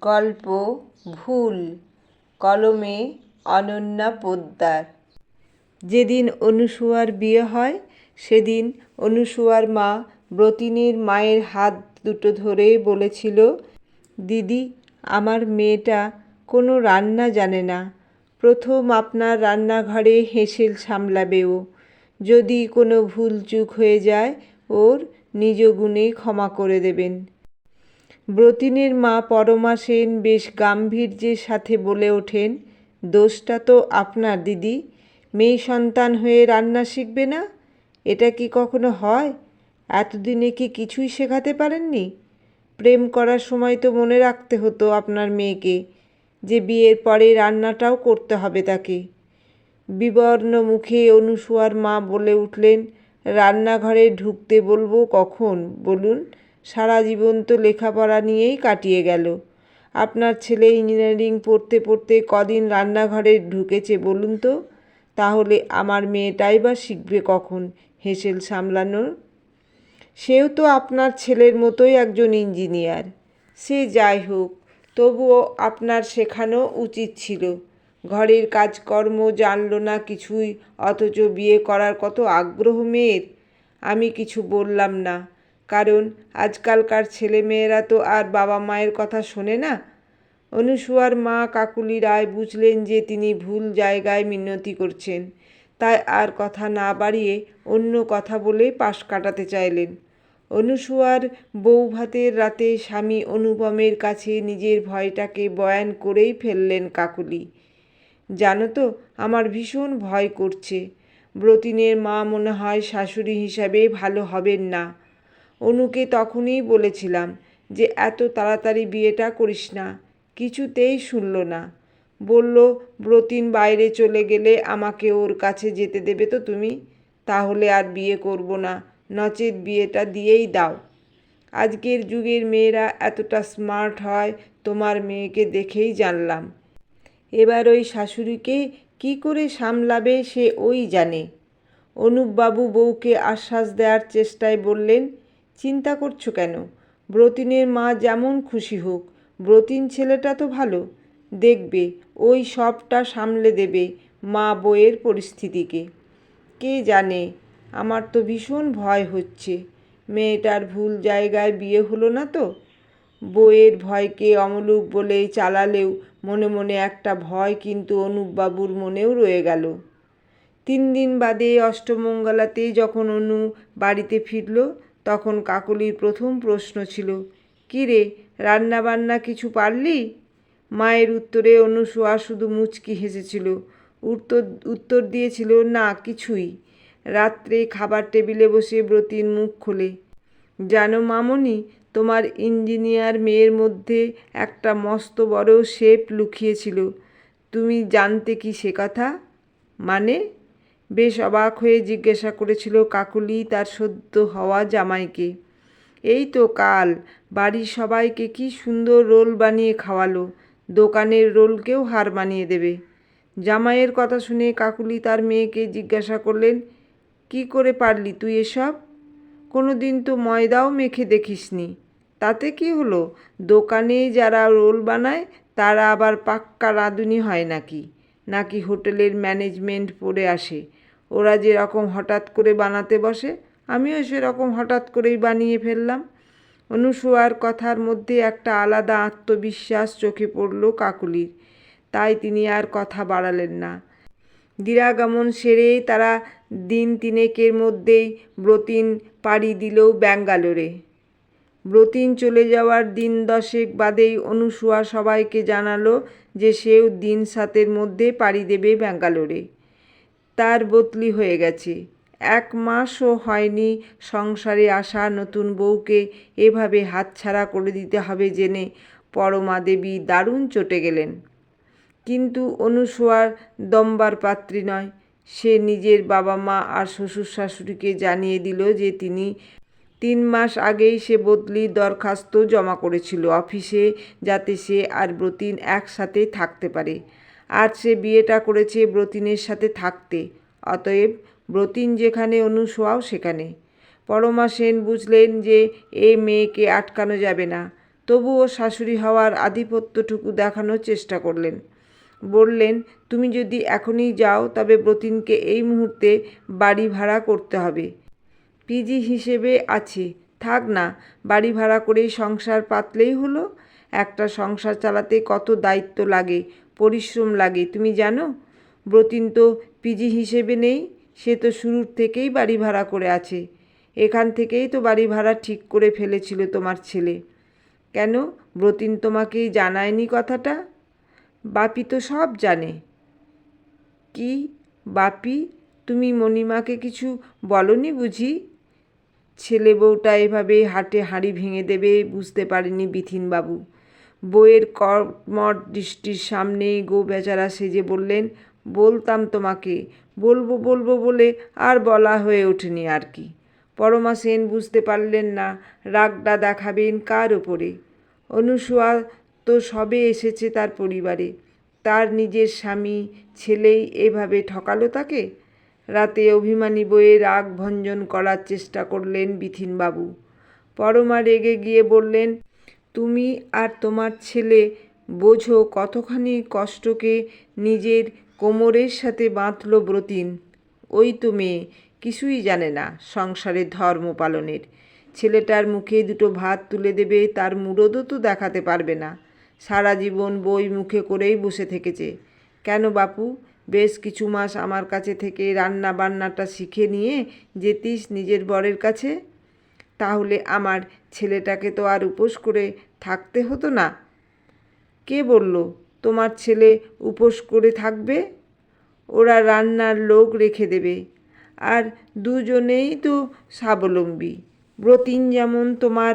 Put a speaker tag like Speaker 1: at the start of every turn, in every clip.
Speaker 1: গল্প, ভুল, কলমে অনন্যা পোদ্দার। যেদিন অনুসুয়ার বিয়ে হয়, সেদিন অনুসুয়ার মা ব্রতিনীর মায়ের হাত দুটো ধরে বলেছিল, দিদি, আমার মেয়েটা কোনো রান্না জানে না। প্রথম আপনার রান্নাঘরে হেসেল সামলাবে ও। যদি কোনো ভুল চুক হয়ে যায়, ওর নিজ গুণে ক্ষমা করে দেবেন। ব্রতিনের মা পরমা সেন বেশ গাম্ভীর্যের সাথে বলে ওঠেন, দোষটা তো আপনার, দিদি। মেয়ে সন্তান হয়ে রান্না শিখবে না? এটা কি কখনো হয়? এতদিনে কি কিছুই শেখাতে পারেননি? প্রেম করার সময় তো মনে রাখতে হতো আপনার মেয়েকে, যে বিয়ের পরে রান্নাটাও করতে হবে তাকে। বিবর্ণ মুখে অনুসুয়ার মা বলে উঠলেন, রান্নাঘরে ঢুকতে বলব কখন? বলুন। সারা জীবন তো লেখাপড়া নিয়েই কাটিয়ে গেল। আপনার ছেলে ইঞ্জিনিয়ারিং পড়তে পড়তে কদিন রান্নাঘরে ঢুকেছে বলুন তো? তাহলে আমার মেয়েটাই বা শিখবে কখন হেসেল সামলানোর? সেও তো আপনার ছেলের মতোই একজন ইঞ্জিনিয়ার। সে যাই হোক, তবুও আপনার শেখানো উচিত ছিল। ঘরের কাজকর্ম জানলো না কিছুই, অথচ বিয়ে করার কত আগ্রহ মেয়ের? আমি কিছু বললাম না। কারণ আজকালকার ছেলেমেয়েরা তো আর বাবা মায়ের কথা শোনে না। অনুসুয়ার মা কাকুলি রায় বুঝলেন যে তিনি ভুল জায়গায় মিনতি করছেন। তাই আর কথা না বাড়িয়ে অন্য কথা বলে পাশ কাটাতে চাইলেন। অনুসুয়ার বউ ভাতের রাতে স্বামী অনুপমের কাছে নিজের ভয়টাকে বয়ান করেই ফেললেন কাকুলি। জানো তো, আমার ভীষণ ভয় করছে। ব্রতিনের মা মনে হয় শাশুড়ি হিসাবে ভালো হবেন না। অনুকে তখনই বলেছিলাম যে, এত তাড়াতাড়ি বিয়েটা করিস না, কিছুতেই শুনল না। বলল, ব্রতিন বাইরে চলে গেলে আমাকে ওর কাছে যেতে দেবে তো তুমি? তাহলে আর বিয়ে করব না, নচেত বিয়েটা দিয়েই দাও। আজকের যুগের মেয়েরা এতটা স্মার্ট হয়, তোমার মেয়েকে দেখেই জানলাম। এবার ওই শাশুড়িকে কি করে সামলাবে সে ওই জানে। অনুপবাবু বউকে আশ্বাস দেওয়ার চেষ্টায় বললেন চিন্তা করছ কেন? ব্রতিনের মা যেমন খুশি হোক, ব্রতিন ছেলেটা তো ভালো। দেখবে, ওই সবটা সামলে দেবে মা বইয়ের পরিস্থিতিকে। কে জানে, আমার তো ভীষণ ভয় হচ্ছে। মেয়েটার ভুল জায়গায় বিয়ে হলো না তো? বইয়ের ভয়কে অমলুক বলে চালালেও মনে মনে একটা ভয় কিন্তু অনুপবাবুর মনেও রয়ে গেল। তিন দিন বাদে অষ্টমঙ্গলাতে যখন অনু বাড়িতে ফিরল তখন কাকলির প্রথম প্রশ্ন ছিল, কী রে, রান্নাবান্না কিছু পারলি? মায়ের উত্তরে অনুসুয়া শুধু মুচকি হেসেছিল, উত্তর উত্তর দিয়েছিল, না, কিছুই। রাত্রে খাবার টেবিলে বসে ব্রতির মুখ খোলে, জানো মামনি, তোমার ইঞ্জিনিয়ার মেয়ের মধ্যে একটা মস্ত বড় শেপ লুকিয়েছিল, তুমি জানতে কি সে কথা? মানে? বেশ অবাক হয়ে জিজ্ঞাসা করেছিল, কাকুলি, তার সদ্য হওয়া জামাইকে? এই তো, কাল। বাড়ির সবাইকে কি সুন্দর রোল বানিয়ে খাওয়ালো। দোকানের রোলকেও হার মানিয়ে দেবে। জামাইয়ের কথা শুনে কাকুলি তার মেয়েকে জিজ্ঞাসা করলেন, কি করে পারলি তুই এসব? কোনো দিন তো ময়দাও মেখে দেখিসনি। তাতে কি হলো? দোকানে যারা রোল বানায়, তারা আবার পাক্কা রাঁধুনি হয় নাকি? নাকি হোটেলের ম্যানেজমেন্ট পড়ে আসে? ওরা যেরকম হঠাৎ করে বানাতে বসে, আমিও সেরকম হঠাৎ করেই বানিয়ে ফেললাম। অনুসুয়ার কথার মধ্যে একটা আলাদা আত্মবিশ্বাস চোখে পড়ল কাকুলির। তাই তিনি আর কথা বাড়ালেন না। দিরাগমন সেরে তারা দিন তিনেকের মধ্যেই ব্রতিন পাড়ি দিল ব্যাঙ্গালোরে। ব্রতিন চলে যাওয়ার দিন দশেক বাদেই অনুসুয়া সবাইকে জানালো যে সেও দিন সাতের মধ্যে পাড়ি দেবে ব্যাঙ্গালোরে। তার বদলি হয়ে গেছে। এক মাসও হয়নি সংসারে আসা নতুন বউকে এভাবে হাতছাড়া করে দিতে হবে জেনে পরমা দেবী দারুণ চটে গেলেন। কিন্তু অনুসুয়ার দম্বার পাত্রী নয়, সে নিজের বাবা মা আর শ্বশুর শাশুড়িকে জানিয়ে দিল যে তিনি তিন মাস আগেই সে বদলির দরখাস্ত জমা করেছিল অফিসে যাতে সে আর ব্রতিন একসাথে থাকতে পারে। আর সে বিয়েটা করেছে ব্রতিনের সাথে থাকতে। অতএব ব্রতিন যেখানে অনুসোয়াও সেখানে। পরমা সেন বুঝলেন যে এ মেয়েকে আটকানো যাবে না। তবুও শাশুড়ি হওয়ার আধিপত্যটুকু দেখানোর চেষ্টা করলেন। বললেন, তুমি যদি এখনই যাও, তবে ব্রতিনকে এই মুহূর্তে বাড়ি ভাড়া করতে হবে। পিজি হিসেবে আছে। থাক না, বাড়ি ভাড়া করেই সংসার পাতলেই হলো। একটা সংসার চালাতে কত দায়িত্ব লাগে, পরিশ্রম লাগে, তুমি জানো? ব্রতিন তো পিজি হিসেবে নেই, সে তো শুরুর থেকেই বাড়ি ভাড়া করে আছে। এখান থেকেই তো বাড়ি ভাড়া ঠিক করে ফেলেছিল তোমার ছেলে। কেন? ব্রতিন তোমাকে জানায়নি কথাটা? বাপি তো সব জানে। কি? বাপি? তুমি মণিমাকে কিছু বলনি বুঝি? ছেলে বউটা এভাবে হাটে হাঁড়ি ভেঙে দেবে, বুঝতে পারেনি বিথিনবাবু। বইয়ের কর্মট দৃষ্টির সামনেই গো বেচারা সেজে বললেন, বলতাম তোমাকে, বলব বলব বলে আর বলা হয়ে ওঠেনি আর কি। পরমা সেন বুঝতে পারলেন না, রাগটা দেখাবেন কার ওপরে। অনুসুয়া তো সবে এসেছে তার পরিবারে। তার নিজের স্বামী ছেলেই এভাবে ঠকালো তাকে? রাতে অভিমানী বইয়ে রাগ ভঞ্জন করার চেষ্টা করলেন বিথিনবাবু। পরমা রেগে গিয়ে বললেন, তুমি আর তোমার ছেলে বোঝো কতখানি কষ্টকে নিজের কোমরের সাথে বাঁধল ব্রতিন। ওই তো মেয়ে, কিছুই জানে না সংসারের ধর্ম পালনের। ছেলেটার মুখে দুটো ভাত তুলে দেবে, তার মুরদও তো দেখাতে পারবে না। সারা জীবন বই মুখে করেই বসে থেকেছে। কেন বাপু বেশ কিছু মাস আমার কাছে থেকে রান্না বান্নাটা শিখে নিয়ে যেতিস নিজের বরের কাছে। তাহলে আমার ছেলেটাকে তো আর উপোস করে থাকতে হতো না। কে বলল, তোমার ছেলে উপোস করে থাকবে? ওরা রান্নার লোক রেখে দেবে। আর দুজনেই তো স্বাবলম্বী। ব্রতিন যেমন তোমার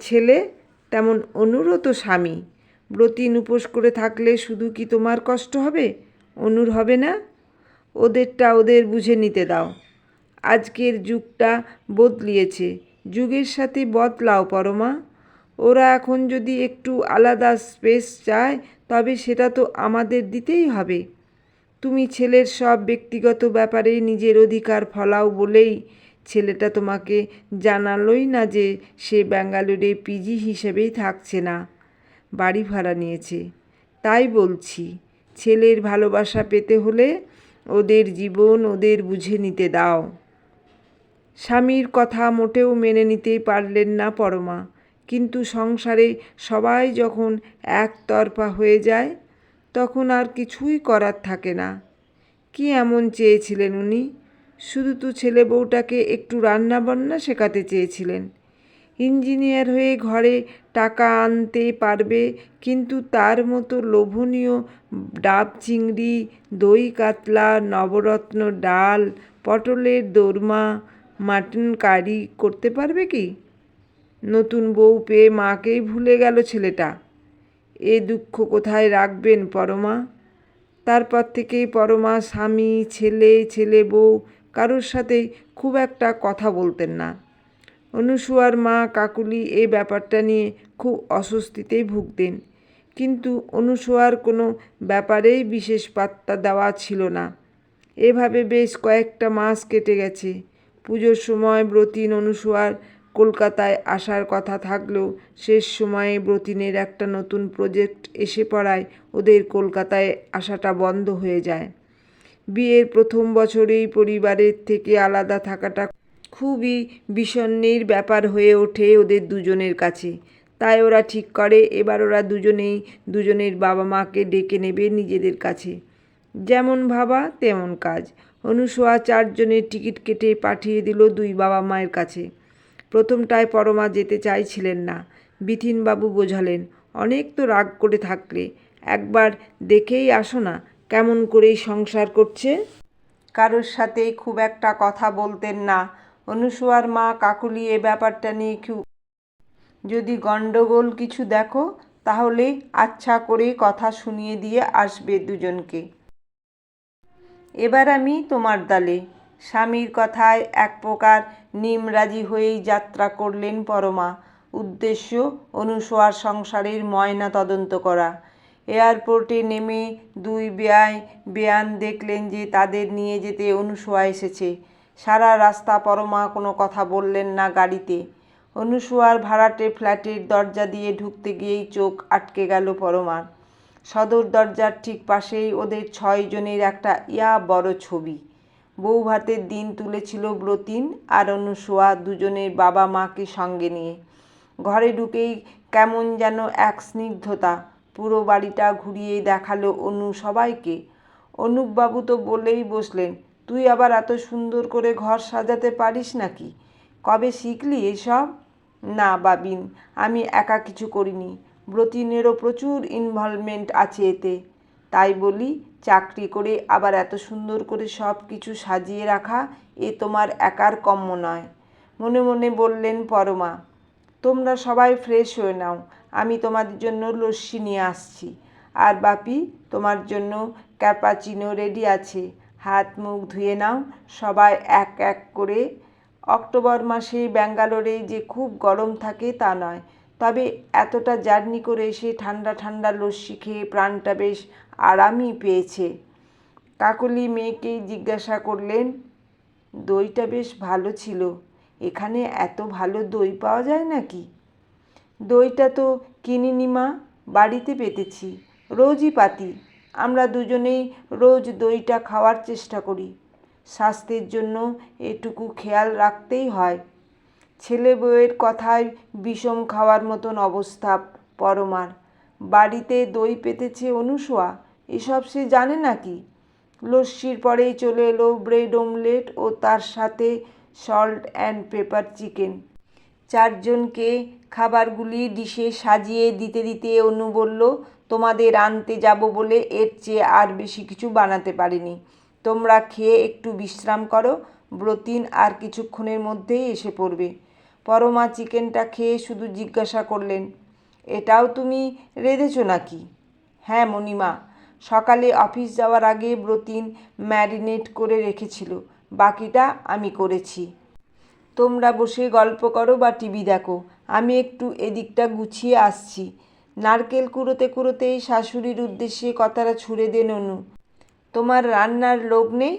Speaker 1: ছেলে, তেমন অনুরও তো স্বামী। ব্রতিন উপোস করে থাকলে শুধু কি তোমার কষ্ট হবে? অনুর হবে না। ওদেরটা ওদের বুঝে নিতে দাও। আজকের যুগটা বদলিয়েছে। যুগের সাথে বদলাও পরমা। ওরা এখন যদি একটু আলাদা স্পেস চায়, তবে সেটা তো আমাদের দিতেই হবে। তুমি ছেলের সব ব্যক্তিগত ব্যাপারে নিজের অধিকার ফলাও বলেই ছেলেটা তোমাকে জানালোই না যে সে ব্যাঙ্গালোরে পিজি হিসেবেই থাকছে না। বাড়ি ভাড়া নিয়েছে। তাই বলছি ছেলের ভালোবাসা পেতে হলে ওদের জীবন ওদের বুঝে নিতে দাও। স্বামীর কথা মোটেও মেনে নিতেই পারলেন না পরমা। কিন্তু সংসারে সবাই যখন একতরফা হয়ে যায়, তখন আর কিছুই করার থাকে না। কি এমন চেয়েছিলেন উনি? শুধু তো ছেলে বউটাকে একটু রান্না বান্না শেখাতে চেয়েছিলেন। ইঞ্জিনিয়ার হয়ে ঘরে টাকা আনতে পারবে, কিন্তু তার মতো লোভনীয় ডাব চিংড়ি, দই কাতলা, নবরত্ন ডাল, পটলের দোরমা, মাটন কারি করতে পারবে কি? নতুন বউ পেয়ে মাকেই ভুলে গেল ছেলেটা। এ দুঃখ কোথায় রাখবেন পরমা? তারপর থেকেই পরমা স্বামী, ছেলে ছেলে বউ, কারোর সাথে খুব একটা কথা বলতেন না। অনুসুয়ার মা কাকুলি এই ব্যাপারটা নিয়ে খুব অস্বস্তিতেই ভুগতেন। কিন্তু অনুসুয়ার কোনো ব্যাপারেই বিশেষ পাত্তা দেওয়া ছিল না। এভাবে বেশ কয়েকটা মাস কেটে গেছে। পুজোর সময় ব্রতিন অনুসুয়ার কলকাতায় আসার কথা থাকলেও শেষ সময়ে ব্রতিনের একটা নতুন প্রজেক্ট এসে পড়ায় ওদের কলকাতায় আসাটা বন্ধ হয়ে যায়। বিয়ের প্রথম বছরেই পরিবারের থেকে আলাদা থাকাটা খুবই বিষণ্ণের ব্যাপার হয়ে ওঠে ওদের দুজনের কাছে। তাই ওরা ঠিক করে, এবার ওরা দুজনেই, দুজনের বাবা মাকে ডেকে নেবে নিজেদের কাছে। যেমন ভাবা তেমন কাজ। অনুসোয়া চারজনের টিকিট কেটে পাঠিয়ে দিল দুই বাবা মায়ের কাছে। প্রথমটায় পরমা যেতে চাইছিলেন না। বিথিনবাবু বোঝালেন, অনেক তো রাগ করে থাকলে। একবার দেখেই আসো না, কেমন করেই সংসার করছে? কারোর সাথে খুব একটা কথা বলতেন না। অনুসুয়ার মা কাকুলি এ ব্যাপারটা নিয়ে যদি গণ্ডগোল কিছু দেখো, তাহলে আচ্ছা করে কথা শুনিয়ে দিয়ে আসবে দুজনকে। এবার আমি তোমার দলে। স্বামীর কথায় এক প্রকার নিমরাজি হয়েই যাত্রা করলেন পরমা। উদ্দেশ্য অনুসোয়ার সংসারের ময়না তদন্ত করা। এয়ারপোর্টে নেমে দুই বেয়াই বেয়ান দেখলেন যে তাদের নিয়ে যেতে অনুসোয়া এসেছে। সারা রাস্তা পরমা কোনো কথা বললেন না গাড়িতে। অনুসুয়ার ভাড়াটে ফ্ল্যাটের দরজা দিয়ে ঢুকতে গিয়েই চোখ আটকে গেল পরমার। সদর দরজার ঠিক পাশেই ওদের ছয় জনের একটা ইয়া বড় ছবি। বউ ভাতের দিন তুলেছিল ব্রতিন আর অনুসুয়া দুজনের বাবা মাকে সঙ্গে নিয়ে। ঘরে ঢুকেই কেমন যেন এক স্নিগ্ধতা, পুরো বাড়িটা ঘুরিয়ে দেখাল অনু সবাইকে। অনুপবাবু তো বলেই বসলেন তুই আবার এত সুন্দর করে ঘর সাজাতে পারিস নাকি? কবে শিখলি এসব? না বাবিন, আমি একা কিছু করিনি। ব্রতিনেরও প্রচুর ইনভলভমেন্ট আছে এতে। তাই বলি, চাকরি করে আবার এত সুন্দর করে সব কিছু সাজিয়ে রাখা এ তোমার একার কম্য নয়। মনে মনে বললেন পরমা, তোমরা সবাই ফ্রেশ হয়ে নাও, আমি তোমাদের জন্য লস্যি নিয়ে আসছি। আর বাপি, তোমার জন্য ক্যাপাচিনো রেডি আছে। হাত মুখ ধুয়ে নাও। সবাই এক এক করে অক্টোবর মাসে ব্যাঙ্গালোরে যে খুব গরম থাকে তা নয়। তবে এতটা জার্নি করে এসে ঠান্ডা ঠান্ডা লস্যি খেয়ে প্রাণটা বেশ আরামই পেয়েছে। কাকলি মেয়েকেই জিজ্ঞাসা করলেন, দইটা বেশ ভালো ছিল। এখানে এত ভালো দই পাওয়া যায় নাকি? দইটা তো কিনিনি মা, বাড়িতে পেতেছি। রোজই পাতি। আমরা দুজনেই রোজ দইটা খাওয়ার চেষ্টা করি। স্বাস্থ্যের জন্য এটুকু খেয়াল রাখতেই হয়। ছেলে বউয়ের কথায় বিষম খাওয়ার মতন অবস্থা পরমার। বাড়িতে দই পেতেছে অনুসোয়া এসব সে জানে নাকি? লস্যির পরেই চলে এলো ব্রেড অমলেট ও তার সাথে সল্ট অ্যান্ড পেপার চিকেন। চারজনকে খাবারগুলি ডিশে সাজিয়ে দিতে দিতে অনু বলল, তোমাদের আনতে যাব বলে এর চেয়ে আর বেশি কিছু বানাতে পারিনি। তোমরা খেয়ে একটু বিশ্রাম করো, ব্রতিন আর কিছুক্ষণের মধ্যেই এসে পড়বে পরমা চিকেনটা খেয়ে শুধু জিজ্ঞাসা করলেন, এটাও তুমি রেঁধেছো নাকি হ্যাঁ মণিমা, সকালে অফিস যাওয়ার আগে ব্রতিন ম্যারিনেট করে রেখেছিল, বাকিটা আমি করেছি। তোমরা বসে গল্প করো বা টিভি দেখো। আমি একটু এদিকটা গুছিয়ে আসছি। নারকেল কুড়োতে কুড়োতেই শাশুড়ির উদ্দেশ্যে কথাটা ছুড়ে দেন অনু তোমার রান্নার লোক নেই?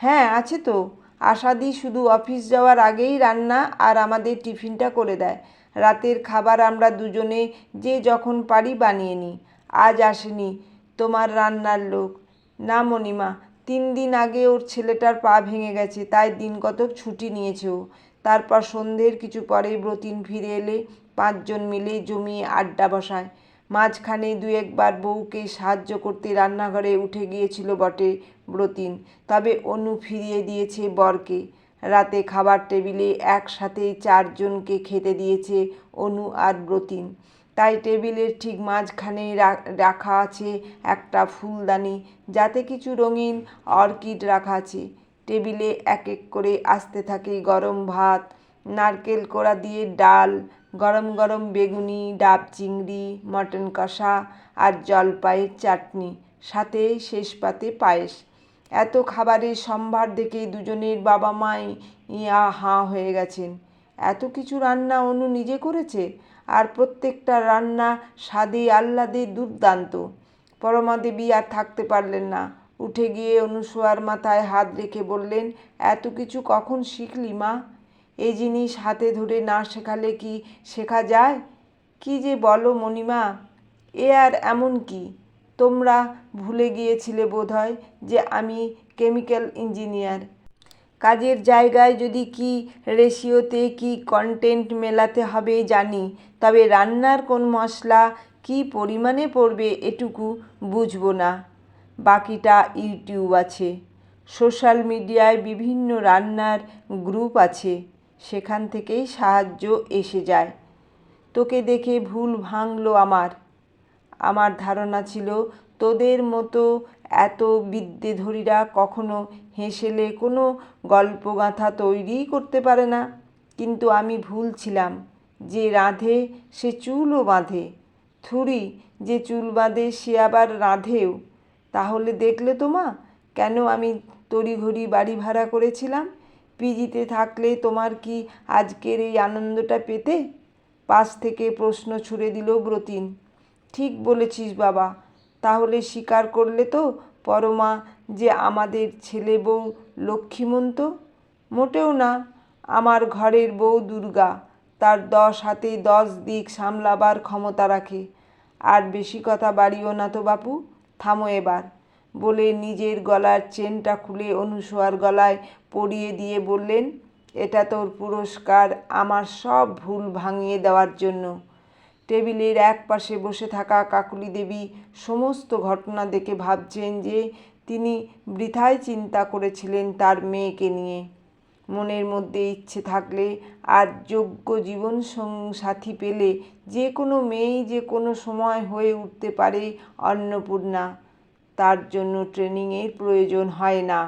Speaker 1: হ্যাঁ আছে তো। আশাদি শুধু অফিস যাওয়ার আগেই রান্না আর আমাদের টিফিনটা করে দেয়। রাতের খাবার আমরা দুজনে যে যখন পারি বানিয়ে নিই। আজ আসেনি তোমার রান্নার লোক। না মণিমা দিন আগে ওর ছেলেটার পা ভেঙে গেছে, তাই দিন কতক ছুটি নিয়েছে ও। তারপর সন্ধ্যের কিছু পরে ব্রতিন ফিরে এলে পাঁচজন মিলে জমিয়ে আড্ডা বসায়। মাঝখানে দু একবার বউকে সাহায্য করতে রান্নাঘরে উঠে গিয়েছিল বটে ব্রতিন, তবে অনু ফিরিয়ে দিয়েছে বরকে। রাতে খাবার টেবিলে একসাথে চারজনকে খেতে দিয়েছে অনু আর ব্রতিন। তাই টেবিলের ঠিক মাঝখানে রাখা আছে একটা ফুলদানি, যাতে কিছু রঙিন অর্কিড রাখা আছে। টেবিলে এক এক করে আসতে থাকে গরম ভাত, নারকেল কোড়া দিয়ে ডাল, গরম গরম বেগুনি, ডাব চিংড়ি, মটন কষা আর জলপাইয়ের চাটনি, সাথে শেষ পাতে পায়েস। এত খাবারের সম্ভার দেখে দুজনের বাবা মাই ইয়া, হাঁ হয়ে গেছেন। এত কিছু রান্না অনু নিজে করেছে? আর প্রত্যেকটা রান্না স্বাদে আহ্লাদে দুর্দান্ত। পরমা দেবী আর থাকতে পারলেন না। উঠে গিয়ে অনুসোয়ার মাথায় হাত রেখে বললেন, এত কিছু কখন শিখলি মা? এই জিনিস হাতে ধরে না শেখালে কি শেখা যায়? কি যে বলো মণিমা, এ আর এমন কি? তোমরা ভুলে গিয়েছিলে বোধহয় যে আমি কেমিক্যাল ইঞ্জিনিয়ার। কাজের জায়গায় যদি কি রেশিওতে কি কন্টেন্ট মেলাতে হবে জানি, তবে রান্নার কোন মশলা কি পরিমাণে পড়বে এটুকু বুঝব না। বাকিটা ইউটিউব আছে, সোশ্যাল মিডিয়ায় বিভিন্ন রান্নার গ্রুপ আছে, সেখান থেকেই সাহায্য এসে যায়। তোকে দেখে ভুল ভাঙলো আমার। আমার ধারণা ছিল তোদের মতো এত বিদ্যেধরীরা কখনো হেসেলে কোনো গল্পগাথা তৈরিই করতে পারে না। কিন্তু আমি ভুল ছিলাম। যে রাঁধে, সে চুলও বাঁধে। থুরি, যে চুল বাঁধে, সে আবার রাঁধেও। তাহলে দেখলে তোমা কেন আমি তড়িঘড়ি বাড়ি ভাড়া করেছিলাম? পিজিতে থাকলে তোমার কি আজকের এই আনন্দটা পেতে? পাশ থেকে প্রশ্ন ছুড়ে দিল ব্রতিন। ঠিক বলেছিস বাবা। তাহলে স্বীকার করলে তো পরমা যে আমাদের ছেলে বউ লক্ষ্মীমন্ত? মোটেও না, আমার ঘরের বউ দুর্গা, তার দশ হাতে দশ দিক সামলাবার ক্ষমতা রাখে। আর বেশি কথা বাড়িও না তো বাপু, থামো এবার। বলে নিজের গলার চেনটা খুলে অনুসোয়ার গলায় পরিয়ে দিয়ে বললেন, এটা তোর পুরস্কার আমার সব ভুল ভাঙিয়ে দেওয়ার জন্য। টেবিলের এক পাশে বসে থাকা কাকুলি দেবী সমস্ত ঘটনা দেখে ভাবছেন যে তিনি বৃথায় চিন্তা করেছিলেন তার মেয়েকে নিয়ে। মনের মধ্যে ইচ্ছে থাকলে আর যোগ্য জীবন সাথী পেলে যে কোনো মেয়েই যে কোনো সময় হয়ে উঠতে পারে অন্নপূর্ণা। তার জন্য ট্রেনিংয়ের প্রয়োজন হয় না।